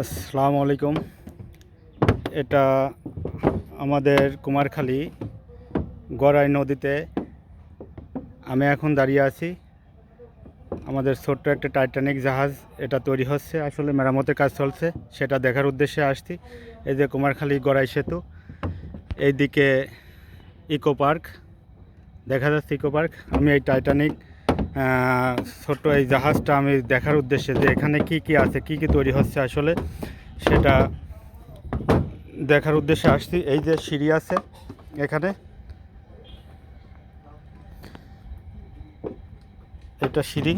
আসসালামু আলাইকুম। এটা আমাদের কুমারখালী গড়াই নদীতে আমি এখন দাঁড়িয়ে আছি। আমাদের ছোট্ট একটা টাইটানিক জাহাজ এটা তৈরি হচ্ছে, আসলে মেরামতের কাজ চলছে, সেটা দেখার উদ্দেশ্যে আসছি। এই যে কুমারখালী গড়াই সেতু, এইদিকে ইকো পার্ক, দেখা যাচ্ছে ইকো পার্ক। আমি এই টাইটানিক ছোট্ট এই জাহাজটা আমি দেখার উদ্দেশ্যে যে এখানে কি কি আছে, কি কি তৈরি হচ্ছে আসলে, সেটা দেখার উদ্দেশ্যে আসছি। এই যে সিঁড়ি আছে এখানে। এটা সিঁড়ি।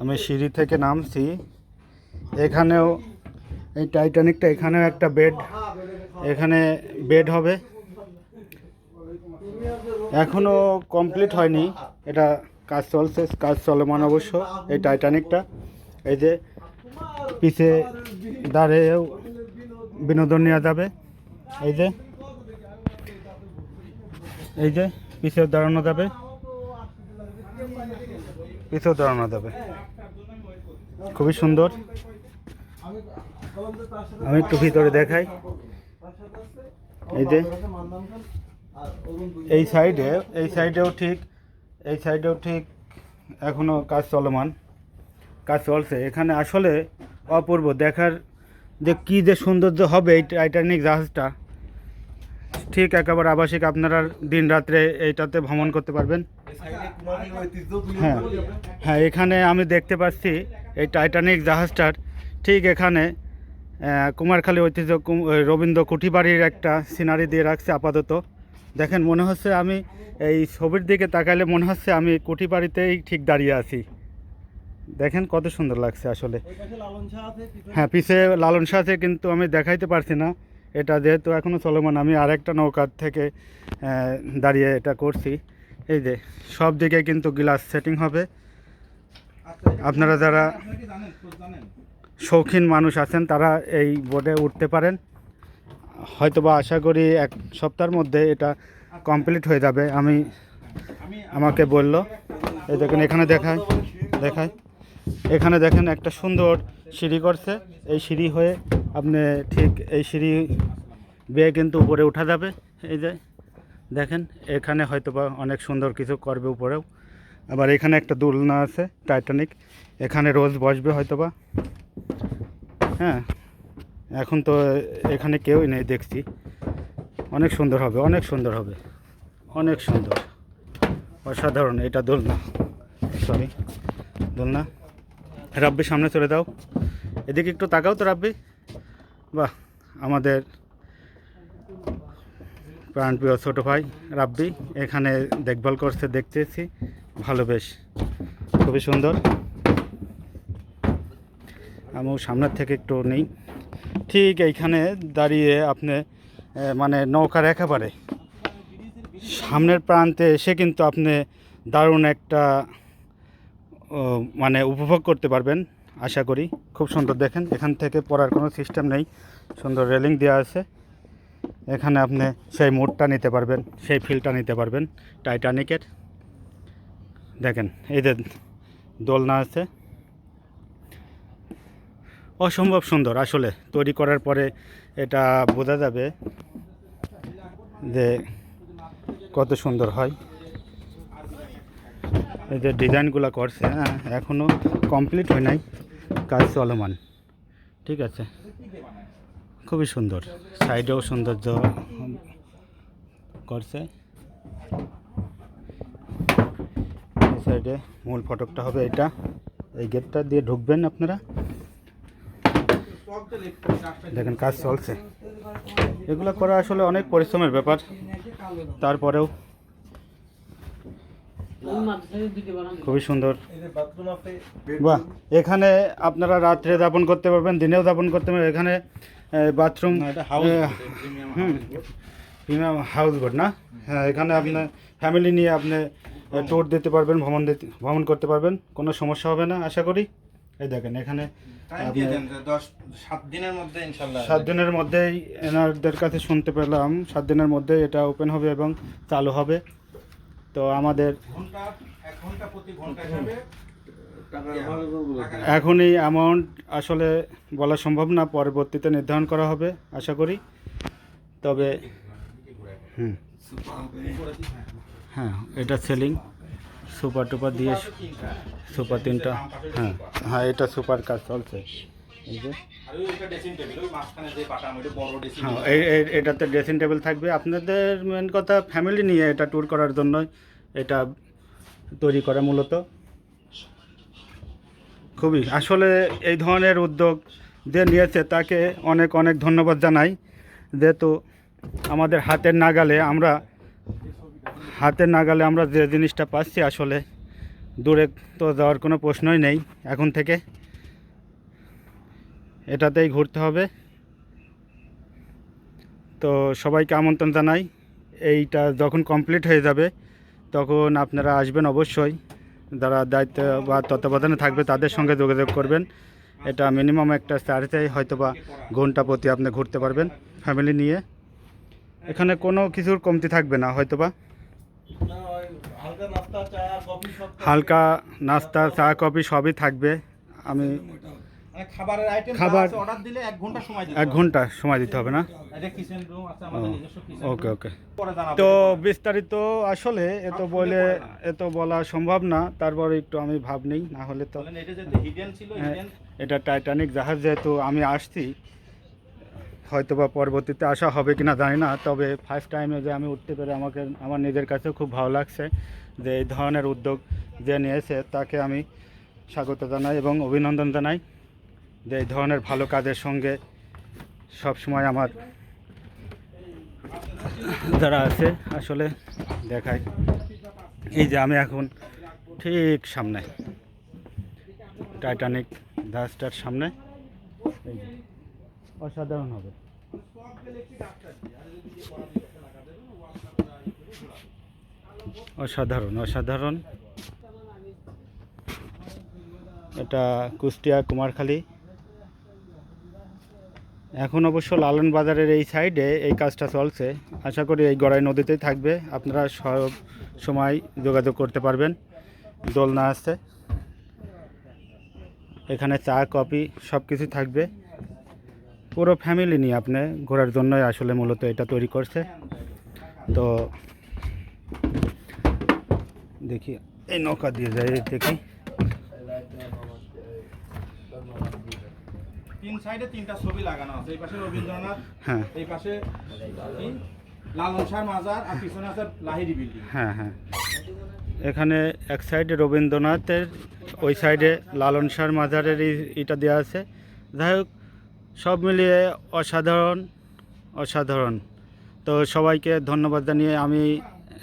আমি সিঁড়ি থেকে নামছি। এখানেও এই টাইটানিকটা, এখানেও একটা বেড। এখানে বেড হবে। এখনও কমপ্লিট হয়নি। এটা কাজ চলছে, কাজ চলমান অবশ্য, এই টাইটানিকটা এই যে পিছে দাঁড়িয়েও বিনোদন নেওয়া যাবে। এই যে এই যে পিছে দাঁড়ানো যাবে। পিছেও দাঁড়ানো যাবে। খুবই সুন্দর। আমি একটু ভিতরে দেখাই। এই যে এই সাইডে এই সাইডেও ঠিক, এই সাইডেও ঠিক এখনও কাজ চলমান। কাজ চলছে। এখানে আসলে অপূর্ব দেখার যে কী যে সৌন্দর্য হবে এই টাইটানিক জাহাজটা, ঠিক একেবারে আবাসিক আপনারা দিন রাত্রে এইটাতে ভ্রমণ করতে পারবেন। হ্যাঁ হ্যাঁ এখানে আমি দেখতে পাচ্ছি এই টাইটানিক জাহাজটার ঠিক এখানে কুমারখালী ঐতিহ্য রবীন্দ্র কুঠিবাড়ির একটা সিনারি দিয়ে রাখছে আপাতত। দেখেন মনে হচ্ছে আমি এই ছবির দিকে তাকালে মনে হচ্ছে আমি কুটি বাড়িতেই ঠিক দাঁড়িয়ে আছি। দেখেন কত সুন্দর লাগছে আসলে। হ্যাঁ পিছে লালন শাহ আছে কিন্তু আমি দেখাইতে পারছি না। এটা যেহেতু এখনও চলমান আমি আরেকটা নৌকার থেকে দাঁড়িয়ে এটা করছি। এই যে সব দিকে কিন্তু গ্লাস সেটিং হবে। আপনারা যারা শৌখিন মানুষ আছেন তারা এই বোর্ডে উঠতে পারেন। হয়তোবা আশা করি এক সপ্তাহের মধ্যে এটা কমপ্লিট হয়ে যাবে। আমি আমাকে বলল, এই দেখেন, এখানে দেখায় দেখায়। এখানে দেখেন একটা সুন্দর সিঁড়ি করছে। এই সিঁড়ি হয়ে আপনি ঠিক এই সিঁড়ি বেয়ে কিন্তু উপরে উঠা যাবে। এই যে দেখেন, এখানে হয়তোবা অনেক সুন্দর কিছু করবে উপরেও। আবার এখানে একটা দোলনা আছে টাইটানিক এখানে রোজ বসবে হয়তোবা। হ্যাঁ। এখন তো এখানে কেউই নেই, দেখছি। অনেক সুন্দর হবে, অনেক সুন্দর হবে, অনেক সুন্দর। অসাধারণ, এটা দোলনা। সরি দোলনা। রাব্বি, সামনে চলে দাও এদিকে একটু তাকাও তো রাব্বি। বাহ, আমাদের প্রাণপ্রিয় ছোটো ভাই রাব্বি, এখানে দেখভাল করছে, দেখতেছি। ভালো বেশ, খুবই সুন্দর। আমিও সামনের থেকে একটু নেই। ঠিক এইখানে দাঁড়িয়ে আপনি মানে নৌকার একেবারে সামনের প্রান্তে এসে কিন্তু আপনি দারুণ একটা মানে উপভোগ করতে পারবেন, আশা করি। খুব সুন্দর দেখেন, এখান থেকে পড়ার কোনো সিস্টেম নেই। সুন্দর রেলিং দেওয়া আছে। এখানে আপনি সেই মুডটা নিতে পারবেন, সেই ফিলটা নিতে পারবেন, টাইটানিকের। দেখেন, এদের দোলনা আছে। অসম্ভব সুন্দর আসলে তৈরি করার পরে এটা বোঝা যাবে যে কত সুন্দর হয়। এই যে ডিজাইনগুলো করছে হ্যাঁ এখনও কমপ্লিট হয় নাই, কাজ চলমান। ঠিক আছে। খুবই সুন্দর। সাইডেও সৌন্দর্য করছে। সাইডে মূল ফটকটা হবে এটা। এই গেটটা দিয়ে ঢুকবেন আপনারা। দেখেন কাজ চলছে। এগুলো করা আসলে অনেক পরিশ্রমের ব্যাপার। তারপরেও খুবই সুন্দর। বাহ এখানে আপনারা রাত্রে যাপন করতে পারবেন দিনেও যাপন করতে পারবেন। এখানে বাথরুম প্রিমিয়াম হাউস বোট না? হ্যাঁ এখানে আপনার ফ্যামিলি নিয়ে আপনি ট্যুর দিতে পারবেন ভ্রমণ দিতে ভ্রমণ করতে পারবেন। কোনো সমস্যা হবে না আশা করি। এই দেখেন এখানে টাইম দিয়ে দেন যে দশ সাত দিনের মধ্যে সাত দিনের মধ্যেই এনারদের কাছে শুনতে পেলাম সাত দিনের মধ্যেই এটা ওপেন হবে এবং চালু হবে। তো আমাদের ঘণ্টা এক ঘণ্টা প্রতি ঘণ্টা হিসাবে এখনই অ্যামাউন্ট আসলে বলা সম্ভব না পরবর্তীতে নির্ধারণ করা হবে আশা করি। তবে হুম। হ্যাঁ এটা সেলিং সুপার টুপার দিয়ে সুপার তিনটা হ্যাঁ। হ্যাঁ এটা সুপার কাজ চলছে। হ্যাঁ এটাতে ড্রেসিং টেবিল থাকবে। আপনাদের মেন কথা ফ্যামিলি নিয়ে এটা ট্যুর করার জন্য এটা তৈরি করা মূলত। খুবই আসলে এই ধরনের উদ্যোগ যে নিয়েছে তাকে অনেক অনেক ধন্যবাদ জানাই। যেহেতু আমাদের হাতের নাগালে আমরা হাতের নাগালে আমরা যে জিনিসটা পাচ্ছি আসলে দূরে তো যাওয়ার কোনো প্রশ্নই নেই। এখন থেকে এটাতেই ঘুরতে হবে। তো সবাইকে আমন্ত্রণ জানাই। এইটা যখন কমপ্লিট হয়ে যাবে, তখন আপনারা আসবেন অবশ্যই। যারা দায়িত্ব বা তত্ত্বাবধানে থাকবে তাদের সঙ্গে যোগাযোগ করবেন। এটা মিনিমাম একটা চার্জেই হয়তো বা ঘণ্টা প্রতি আপনি ঘুরতে পারবেন ফ্যামিলি নিয়ে। এখানে কোনো কিছুর কমতি থাকবে না হয়তো বা হালকা নাস্তা চা কফি সবই থাকবে। আমি মানে খাবারের আইটেম খাবার- অর্ডার দিলে এক ঘণ্টা সময় দিতে এক ঘণ্টা সময় দিতে হবে না? ওকে ওকে। তো বিস্তারিত আসলে এত বলে এত বলা সম্ভব না তারপরে একটু আমি ভাব নেই না হলে তো এটা হ্যাঁ, এটা টাইটানিক জাহাজ যেহেতু আমি আসছি হয়তো বা পরবর্তীতে আসা হবে কি না জানি না, তবে ফার্স্ট টাইমে যে আমি উঠতে পেরে আমাকে, আমার নিজের কাছেও খুব ভালো লাগছে যে এই ধরনের উদ্যোগ যে নিয়েছে, তাকে আমি স্বাগত জানাই এবং অভিনন্দন জানাই যে এই ধরনের ভালো কাজের সঙ্গে সব সময় আমার যারা আছে, আসলে দেখায়। এই যে আমি এখন ঠিক সামনে টাইটানিক জাহাজটার সামনে। এই অসাধারণ হবে। অসাধারণ অসাধারণ। এটা কুষ্টিয়া কুমারখালী। এখন অবশ্য লালন বাজারের এই সাইডে এই কাজটা চলছে। আশা করি এই গড়াই নদীতেই থাকবে। আপনারা সব সময় যোগাযোগ করতে পারবেন। দোলনা আছে। এখানে চা, কফি সব কিছু থাকবে। পুরো ফ্যামিলি নিয়ে আপনি ঘোরার জন্যই আসলে মূলত এটা তৈরি করছে। তো দেখি এই নৌকা দিয়ে যাই দেখি। তিন সাইডে তিনটা ছবি লাগানো আছে এই পাশে রবীন্দ্রনাথ হ্যাঁ। এই পাশে লালন শাহ মাজার আর পিছনে আছে লাহিরি বিল্ডিং হ্যাঁ হ্যাঁ। এখানে এক সাইডে রবীন্দ্রনাথের ওই সাইডে লালন শাহর মাজারের এটা দেওয়া আছে। যাই হোক সব মিলিয়ে অসাধারণ অসাধারণ। তো সবাইকে ধন্যবাদ জানিয়ে আমি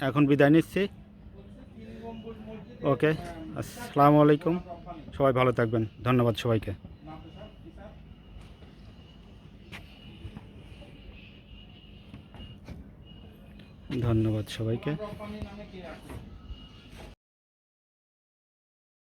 এখন বিদায় নিচ্ছি। ওকে, আসসালামু আলাইকুম। সবাই ভালো থাকবেন। ধন্যবাদ সবাইকে। ধন্যবাদ সবাইকে।